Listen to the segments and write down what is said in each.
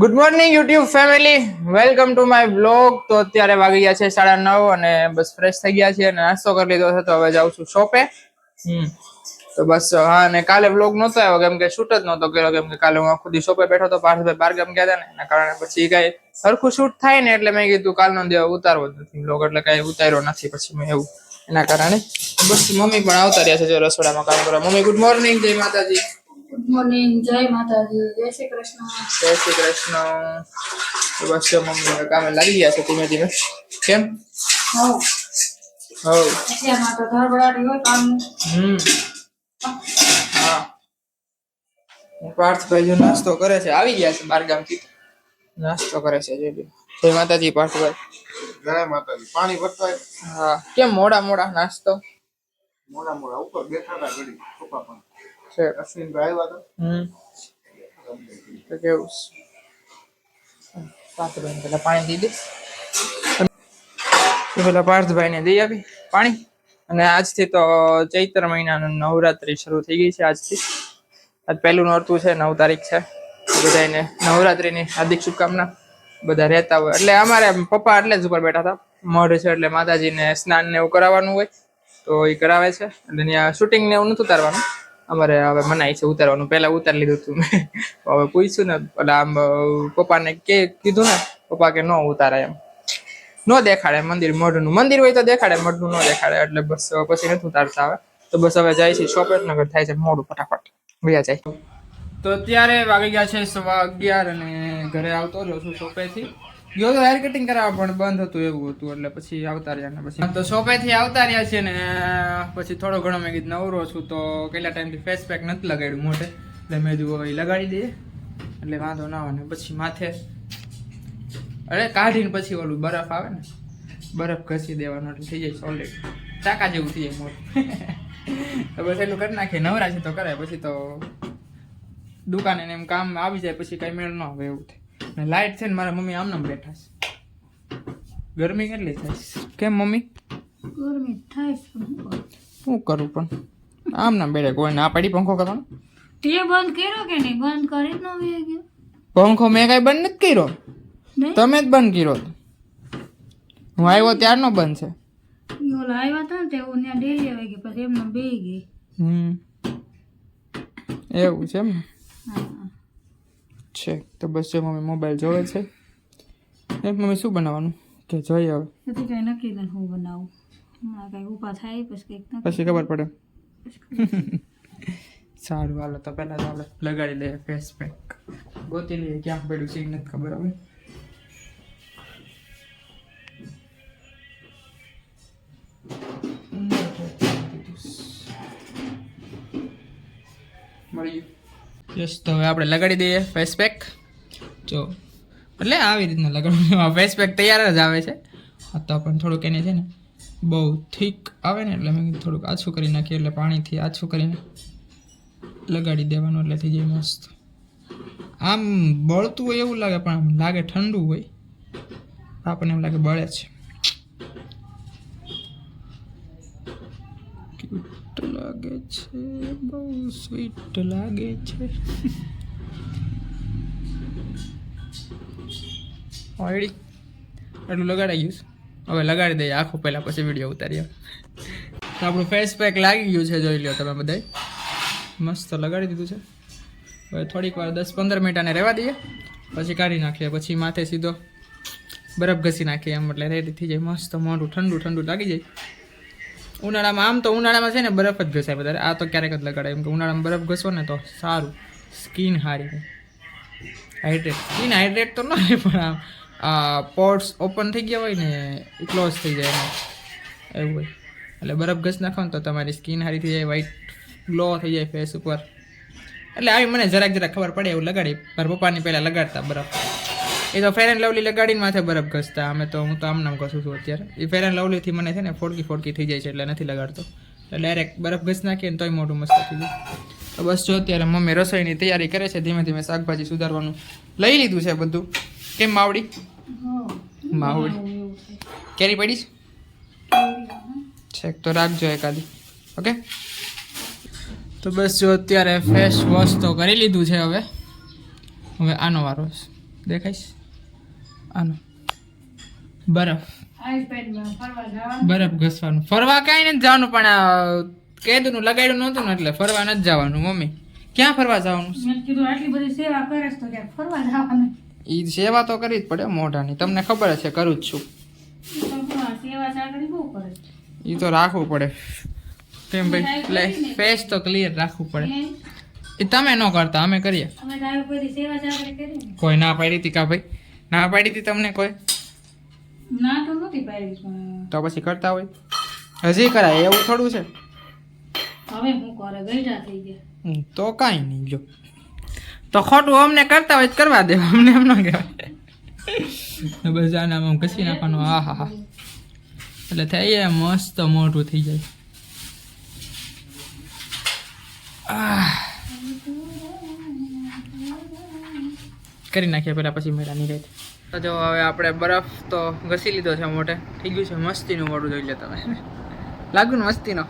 Good morning YouTube family welcome to my blog તો અત્યારે વાગી ગયા છે સાડા નવ અને બસ ફ્રેશ થઈ ગયા છે અને નાસ્તો કરી લીધો છે, તો હવે જાઉં છું શોપે તો બસ, હા, અને કાલે બ્લોગ નહોતો આવ્યો, કેમ કે શૂટ જ નહોતો કર્યો, કેમ કે કાલે હું આખો દી શોપે બેઠો તો પાર્થભાઈ બાર ગામ ગયા હતા ને, એના કારણે પછી કઈ સરખું શૂટ થાય ને એટલે મેં કીધું કાલનો દેવ ઉતારવો જ નથી બ્લોગ એટલે કઈ ઉતાર્યો નથી પછી મેં એવું. એના કારણે બસ મમ્મી પણ આવતા રહ્યા છે જો રસોડામાં કામ કરવા. મમ્મી ગુડ મોર્નિંગ જય માતાજી. મોર્નિંગ જય માતાજી જય શ્રી કૃષ્ણ. જય શ્રી કૃષ્ણ. તો બસ જો મમ્મી કામે લાગી ગયા છે ધીમે ધીમે. કેમ? હવ. હવ. અત્યારમાં તો ધરબડાટી હોય કામ. હમ. હા. હું પાર્થભાઈ જો નાસ્તો કરે છે. આવી ગયા છે બાર ગામથી. નાસ્તો કરે છે જોજો જય માતાજી પાર્થભાઈ. જય માતાજી. પાણી ભરતા હા. કેમ મોડા મોડા નાસ્તો? મોડા મોડા. ઉપર બેઠા હતા ઘડી. પપ્પા પણ છે અશ્વિનભાઈ આવ્યા હમ. તો કેવું છે? પાર્થભાઈને પેલા પાણી દઈ દે. તો પેલા પાર્થભાઈને દઈ આવી પાણી. અને આજથી તો ચૈત્ર મહિનાનું નવરાત્રી શરૂ થઈ ગઈ છે આજથી. આજ પહેલું નોરતું છે નવ તારીખ છે. બધાને નવરાત્રીની હાર્દિક શુભકામના. બધા રહેતા હોય. એટલે અમારે પપ્પા એટલે જ ઉપર બેઠા હતા. મઢ છે એટલે માતાજીને સ્નાન ને એવું કરાવવાનું હોય. તો એ કરાવે છે. એટલે ત્યાં શૂટિંગ ને એવું નથી ઉતારવાનું અમારે હવે મનાય છે ઉતારવાનું. પહેલા ઉતારી લીધું હતું મેં. હવે પૂછ્યું ને, એટલે આમ પપ્પાને કે, કીધું ને, પપ્પા કે ન ઉતારે એમ. ન દેખાડે મંદિર, મઢનું. મંદિર હોય તો દેખાડે, મઢનું ન દેખાડે, એટલે બસ પછી નથી ઉતારતા હવે. તો બસ હવે જાય છે શોપેટનગર, થાય છે મોડું ફટાફટ. વયા જાય. તો અત્યારે વાગી ગયા છે સવા અગિયાર અને ઘરે આવતો રહ્યો છું શોપેથી ગયો તો હેર કટિંગ કરાવવા પણ બંધ હતું એવું હતું, એટલે પછી આવતા રહ્યા ને પછી. તો શોપેથી આવતા રહ્યા છે ને, પછી થોડો ઘણો મેં કીધું નવરો છું, તો કેટલા ટાઈમથી ફેસ પેક નથી લગાડ્યું મોટે એટલે મેં કીધું લગાડી દઈએ. એટલે વાંધો ના આવે ને પછી માથે. અરે કાઢીને પછી ઓલું બરફ આવે ને, બરફ ઘસી દેવાનો, એટલે થઈ જાય સોલિડ ટાકા જેવું થઈ જાય મોટું તો બસ એટલું કરી નાખીએ. નવરા છે તો કરે પછી તો દુકાને એમ કામ આવી જાય, પછી કઈ મેળ ન આવે એવું થાય. ને લાઈટ છે ને મારા મમ્મી આમનામ બેઠા છે. ગરમી કેટલી થાય કેમ મમ્મી? ગરમી થાય શું કરું? પણ? આમ આમનામ બેઠા કોઈ ના પાડી પંખો કરવાનો? તે બંધ કર્યો કે નહીં? બંધ કરી જ ન હોય ગયો. પંખો મેં કઈ બંધ નથી કર્યો? તમે જ બંધ કર્યો. હું આવ્યો ત્યારનો બંધ છે. ઓલા આવ્યા હતા ને તે હું ત્યાં ડેરી આવી ગઈ પછી એમને બે ગઈ. હમ. એવું છે એમ ને? હા. છે. તો બસ જો મમ્મી મોબાઈલ જોવે છે. એ મમ્મી શું બનાવવાનું? કે જોઈએ હવે. નથી કઈ નક્કી નથી હું બનાવું. હમણાં કઈ ઊભા થાય પછી કંઈક પછી ખબર પડે. સારું હાલો તો પહેલા તો આપણે લગાડી લઈએ ફેસ પેક ગોતી લઈએ ક્યાં પડ્યું છે નથી ખબર હવે. મળી ગયું યસ તો હવે આપણે લગાડી દઈએ ફેસ પેક જો, એટલે આવી રીતના લગાડવાનું. ફેસ પેક તૈયાર જ આવે છે. તો પણ થોડુંક એને છે ને બહુ થીક આવે ને, એટલે મેં થોડુંક આછું કરી નાખીએ, એટલે પાણીથી આછું કરીને લગાડી દેવાનું, એટલે થઈ જાય મસ્ત. આમ બળતું હોય એવું લાગે, પણ આમ લાગે ઠંડુ હોય. આપણને એમ લાગે બળે છે. લાગે છે, બહુ સ્વીટ લાગે છે. ઓલરેડી એટલું લગાડાઈ ગયું હવે લગાડી દઈએ, આખો પહેલાં પછી વીડિયો ઉતારીએ. તો આપણું ફેસ પેક લાગી ગયું છે, જોઈ લો તમે બધાય. મસ્ત લગાડી દીધું છે. હવે થોડીક વાર દસ પંદર મિનિટ આને રહેવા દઈએ. પછી કાઢી નાખીએ, પછી માથે સીધો બરફ ઘસી નાખીએ એમ એટલે રેડી થઈ જાય. મસ્ત મોઢું ઠંડુ ઠંડુ લાગી જાય. ઉનાળામાં આમ તો ઉનાળામાં છે ને બરફ જ ઘસાય વધારે. આ તો ક્યારેક જ લગાડાય. એમ કે ઉનાળામાં બરફ ઘસો ને તો સારું. સ્કિન હારી હાઇડ્રેટ સ્કિન હાઇડ્રેટ તો ન હોય, પણ આમ પોર્ટ્સ ઓપન થઈ ગયા હોય ને ક્લોઝ થઈ જાય એમાં. એવું હોય. એટલે બરફ ઘસ નાખો ને તો તમારી સ્કિન સારી થઈ જાય વ્હાઈટ ગ્લો થઈ જાય ફેસ ઉપર. એટલે આવી મને જરાક જરાક ખબર પડે એવું લગાડી. મારા પપ્પાની પહેલાં લગાડતા બરફ. એ તો ફેર એન્ડ લવલી લગાડીને માથે બરફ ઘસતા. અમે તો હું તો આમ નામ ઘસું છું અત્યારે. એ ફેર એન્ડ લવલીથી મને છે ને ફોડકી ફોડકી થઈ જાય છે એટલે નથી લગાડતો. એટલે ડાયરેક્ટ બરફ ઘસી નાખીએ ને તોય મોટું મસ્ત થઈ જાય. તો બસ જો અત્યારે મમ્મી રસોઈની તૈયારી કરે છે ધીમે ધીમે શાકભાજી સુધારવાનું લઈ લીધું છે બધું. કેમ માવડી? માવડી. કેરી પડી છે? છેક તો રાખજો એકાદી. ઓકે? તો બસ જો અત્યારે ફેસ વોશ તો કરી લીધું છે હવે. હવે આનો વારો દેખાઈશ આનો. બરફ. બરફ ઘસવાનું. ફરવા કાંઈ નથી જવાનું પણ કેદુનું લગાડ્યું નહોતું ને એટલે ફરવા નથી જવાનું મમ્મી. ક્યાં ફરવા જવાનું? કીધું આટલી બધી સેવા કરે તો કરી ફરવા જવાનું? એ સેવા તો કરવી જ પડે મોઢાની. તમને ખબર છે કરું જ છું. એ તો રાખવું પડે. કેમ ભાઈ? ફેસ તો ક્લિયર રાખવું પડે. એ તમે ન કરતા અમે કરીએ. કોઈ ના પાડી હતી કા ભાઈ? ના પાડી હતી તમને કોઈ? ના તો નથી પાડી તો પછી કરતા હોય? હજી કરાય એવું થોડું છે? હવે હું કરે ગઈડા થઈ ગયા. તો કાંઈ નહીં જો તો ખોટું અમને કરતા હોય કરવા દે અમને એમ ન કહેવાય. બસ આનામાં આમ ઘસી નાખવાનું હા હા હા. એટલે થઈ જાય મસ્ત મોટું થઈ જાય. કરી નાખ્યા પેલા પછી મેળા નહીં રહે તો જો હવે આપણે બરફ તો ઘસી લીધો છે મોઢે. થઈ ગયું છે મસ્તીનું મોઢું જોઈ લે તમે લાગ્યું ને મસ્તીનો?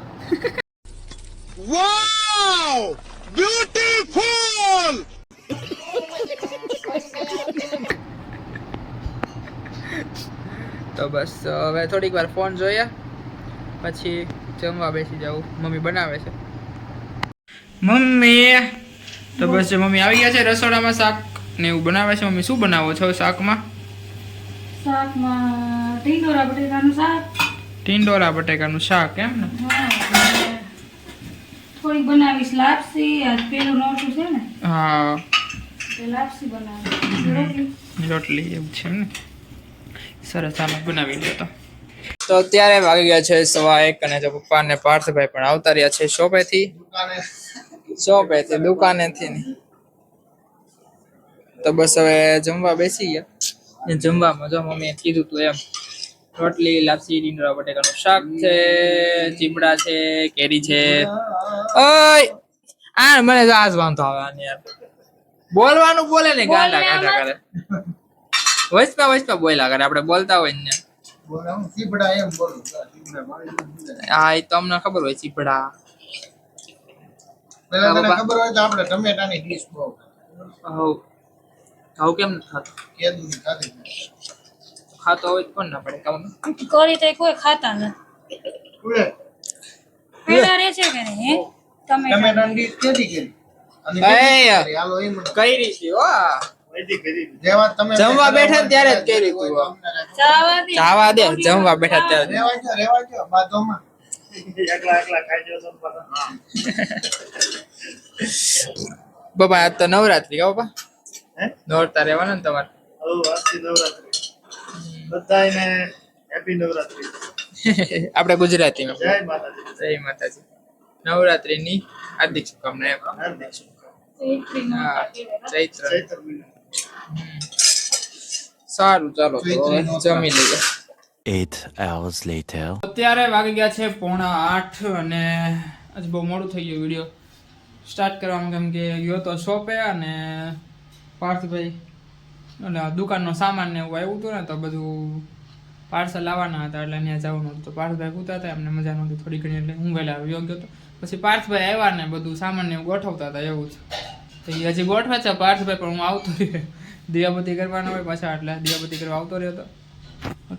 તો બસ હવે થોડીક વાર ફોન જોઈએ. પછી જમવા બેસી જાઉં. મમ્મી બનાવે છે. મમ્મી! તો બસ મમ્મી આવી ગયા છે રસોડામાં શાક ને એવું બનાવે છે. મમ્મી શું બનાવો છો શાકમાં? શાકમાં ટીંડોરા બટેકાનું શાક. ટીંડોરા બટેકાનું શાક એમ ને? હા થોડીક બનાવીશ લાપસી આજ પેલું નોટું છે ને? હા. લાપસી બનાવી રોટલી. એવું છે ને? સરસ આમ બનાવી લો તો. તો અત્યારે વાગી ગયા છે સવા એક અને જો પપ્પા ને પાર્થભાઈ પણ આવતા રહ્યા છે શોપેથી. દુકાને શોપેથી દુકાનેથી ને. તો બસ હવે જમવા બેસી ગયા. જમવામાં જો મમ્મીએ કીધું તું એમ. રોટલી લાપસી ડીંડોરા બટેકાનું શાક છે ચીબડા છે કેરી છે. ઓય! આ મને તો આજ વાંધો આવે આને યાર. બોલવાનું બોલે ને ગાંડા ગાંડા કરે. વચપા વચપા બોલ્યા કરે આપણે બોલતા હોય ને. બોલે હું એ તો અમને ખબર હોય ચીબડા. પેલા ખબર હોય તો આપણે ટમેટાની ડીશ બહુ હવ કેમ નથી ખાતો ખાતો હોય તો કોણ ના પડે કામ? કોળી તો કોઈ ખાતા નથી. પેડા રહે છે કે હે? તમે તમે રંડી કેદી કે? હાલો એમ. કઈ રીતી હો. જમવા બેઠા ત્યારે જ કરી. ચાવા દે. જમવા બેઠા ત્યારે. રેવા. બાબા તો નવરાત્રી કા બાપા હે? નોરતા રહેવાના ને તમારે આજથી નવરાત્રી. નવરાત્રી. આપણે ગુજરાતીમાં જય માતાજી. જય માતાજી નવરાત્રીની હાર્દિક શુભકામના એમ હાર્દિક શુભકામના. ચૈત્ર ચૈત્ર સારું ચાલો તો જમી લઈએ Eight hours later. અત્યારે વાગી ગયા છે પોણા આઠ અને આજ બહુ મોડું થઈ ગયું વીડિયો સ્ટાર્ટ કરવામાં કેમ કે ગયો તો શોપે અને પાર્થભાઈ. એટલે દુકાનનો સામાન ને એવું આવ્યું હતું ને, તો બધું પાર્સલ લાવવાના હતા, એટલે ત્યાં જવાનું હતું. તો પાર્થભાઈ કૂતા હતા, એમને મજા નહોતી થોડી ઘણી, એટલે હું વહેલા આવ્યો ગયો હતો પછી પાર્થભાઈ આવ્યા ને, બધું સામાન ને એવું ગોઠવતા હતા, એવું છે એ હજી ગોઠવે છે પાર્થભાઈ, પણ હું આવતો રહ્યો. દિયાપતિ કરવાના હોય પાછા, એટલે દિયાબત્તી કરવા આવતો રહ્યો હતો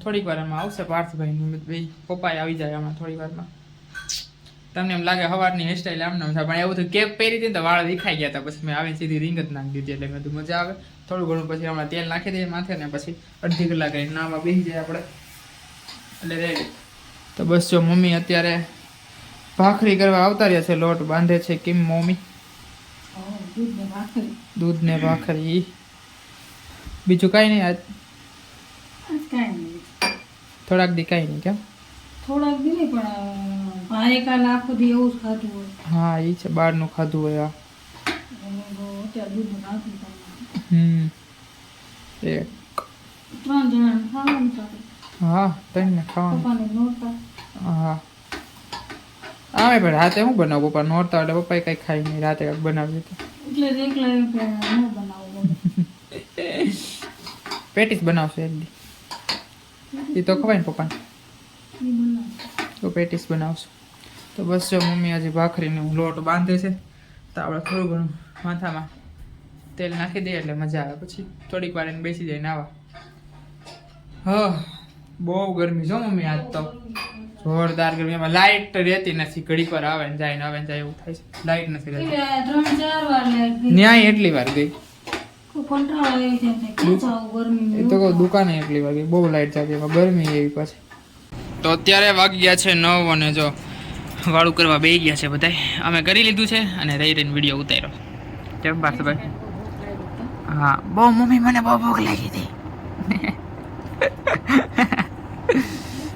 થોડીક વાર એમાં આવશે પાર્થભાઈ ભાઈ, પપ્પાએ આવી જાય હમણાં થોડી વારમાં. તમને એમ લાગે હવારની હેરસ્ટાઈલ આમ નામ થાય પણ એવું થયું કેપ પહેરી હતી તો વાળ વિખાઈ ગયા હતા. પછી મેં આવીને સીધી રીંગ જ નાખી દીધી એટલે મેં કીધું મજા આવે. થોડું ઘણું પછી હમણાં તેલ નાખી દઈએ માથે ને પછી અડધી કલાક નામાં બેસી જાય આપણે. એટલે રેડી તો બસ જો મમ્મી અત્યારે ભાખરી કરવા આવતા રહ્યા છે લોટ બાંધે છે. કેમ મમ્મી? દૂધ ને ભાખરી. બીજું કાંઈ નહીં આજ થોડાક દી કાંઈ નહીં કેમ? થોડાક દી નહીં પણ ભારે કાલ આખો દી એવું જ ખાધું હોય. હા એ છે બહારનું ખાધું હોય આ. અત્યારે દૂધ નાખી હમ. એ ત્રણ જણાને ખાવાનું હા ત્રણ ને ખાવાનું. પપ્પાને નહોતા હા. આવે પણ રાતે હું બનાવું? પપ્પા નોરતા એટલે પપ્પાએ કઈ ખાઈ નહીં. રાતે કંઈક બનાવી હતું એટલે જ એકલા ન બનાવું પેટીસ બનાવશે એક દી એ તો ખવાય ને પપ્પાને. તો પેટીસ બનાવશું. તો બસ જો મમ્મી હજી ભાખરીને હું લોટ બાંધે છે. તો આપણે થોડું ઘણું માથામાં તેલ નાખી દઈએ એટલે મજા આવે. પછી થોડીક વાર એને બેસી જાય નાવા હ બહુ ગરમી છો મમ્મી આજ તો. જોરદાર ગરમી. એમાં લાઇટ રહેતી નથી. ઘડીક વાર આવે ને જાય ને આવે ને જાય એવું થાય છે. લાઇટ નથી રહેતી. વાર ન્યાય એટલી વાર ગઈ. એ તો દુકાને એટલી વાગે બહુ લાઇટ જતી ગરમી એવી પાછી. તો અત્યારે વાગ્યા છે નવ અને જો વાળું કરવા બેસી ગયા છે બધાય. અમે કરી લીધું છે અને રહી રહીને વીડિયો ઉતાર્યો. કેમ પાર્થભાઈ હા બહુ મમ્મી મને બહુ ભૂખ લાગી હતી.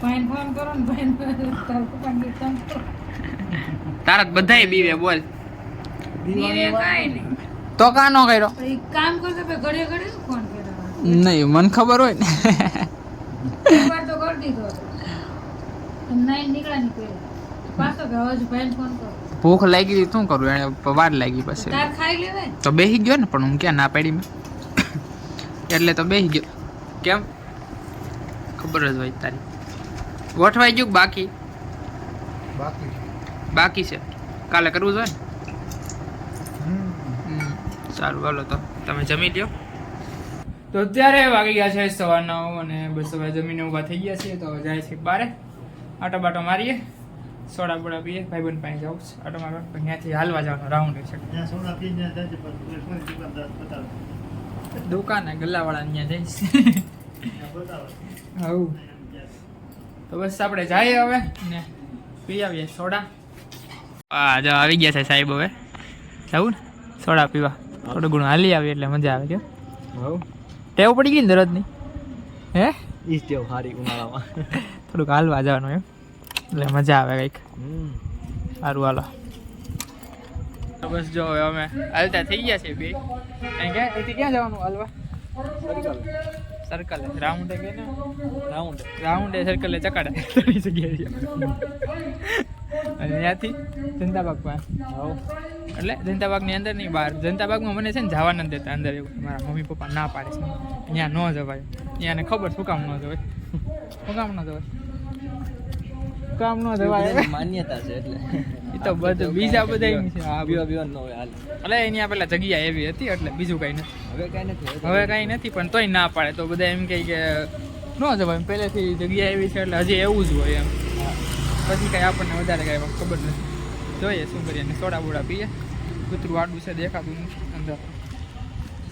ભાઈને ફોન કરો ને ભાઈને ફોન કરો, તારા બધાય બીવે બોલ. બીવે કાંઈ નહીં. તો કા નો કર્યો? કામ કરતો પછી ઘડે ઘડે ફોન કર્યો. નહીં મને ખબર હોય ને. એકવાર તો કરી દીધો નીકળ્યા નીકળ્યા. ભૂખ લાગી હતી શું કરું? એને વાર લાગી પછી. તાર ખાઈ લેવાય. તો બેસી ગયો ને પણ હું ક્યાં ના પાડી મેં? એટલે તો બેસી ગયો. કેમ? ખબર જ હોય તારી. ગોઠવાઈ ગયું બાકી? બાકી બાકી છે. કાલે કરવું જોઈએ ને હમ, સારું હાલો તો. તમે જમી લ્યો. તો અત્યારે વાગી ગયા છે સવારના અને બસ હવે જમીને ઊભા થઈ ગયા છીએ તો જાય છે બારે. આટો બાટો મારીએ. સોડા બોડા પીએ ભાઈબંધ પાસે જાઉં છું. આટો મારો ત્યાંથી હાલવા જવાનો રાઉન્ડ છે. દુકાન દુકાને ગલ્લાવાળા ત્યાં જઈશ. હવ તો બસ આપણે જઈએ હવે ને પી આવીએ સોડા. હા જો આવી ગયા છે સાહેબ હવે. જવું ને? સોડા પીવા. થોડું ઘણું હાલી આવી એટલે મજા આવે કે ટેવ પડી ગઈ ને દરરોજની? હે? ઈ ટેવ સારી ઉનાળામાં. થોડુંક હાલવા જવાનું એમ. એટલે મજા આવે કંઈક. સારું હાલો. તો બસ જો હવે અમે હાલતા થઈ ગયા છે બે. અહીંથી ક્યાં જવાનું હાલવા? સર્કલ રાઉન્ડ કે ને રાઉન્ડ રાઉન્ડ એ સર્કલ એ ચકાડે. જગ્યાએ. અને ત્યાંથી જનતા બાગ પાસે. એટલે જનતા બાગની અંદર નહીં બહાર જનતાબાગમાં મને છે ને જવા નથી દેતા અંદર એવું. મારા મમ્મી પપ્પા ના પાડે છે. ત્યાં ન જવાય. ત્યાંને ખબર શું કામ ન જવાય. શું કામ ન જવાય? કામ નો જવાય માન્યતા છે એટલે. એ તો બધું બીજા બધા છે. હા બીવા બીવા ન હોય હાલ. એટલે એની પેલા જગ્યા એવી હતી એટલે બીજું કઈ નથી. હવે કઈ નથી હવે કઈ નથી. પણ તોય ના પાડે. તો બધા એમ કહે કે ન જવાય. પહેલેથી જગ્યા એવી છે એટલે હજી એવું જ હોય એમ. પછી કઈ આપણને વધારે કઈ ખબર નથી. જોઈએ શું કરીએ સોડા બોડા પીએ. કૂતરું આડું છે દેખાતું નથી અંદર.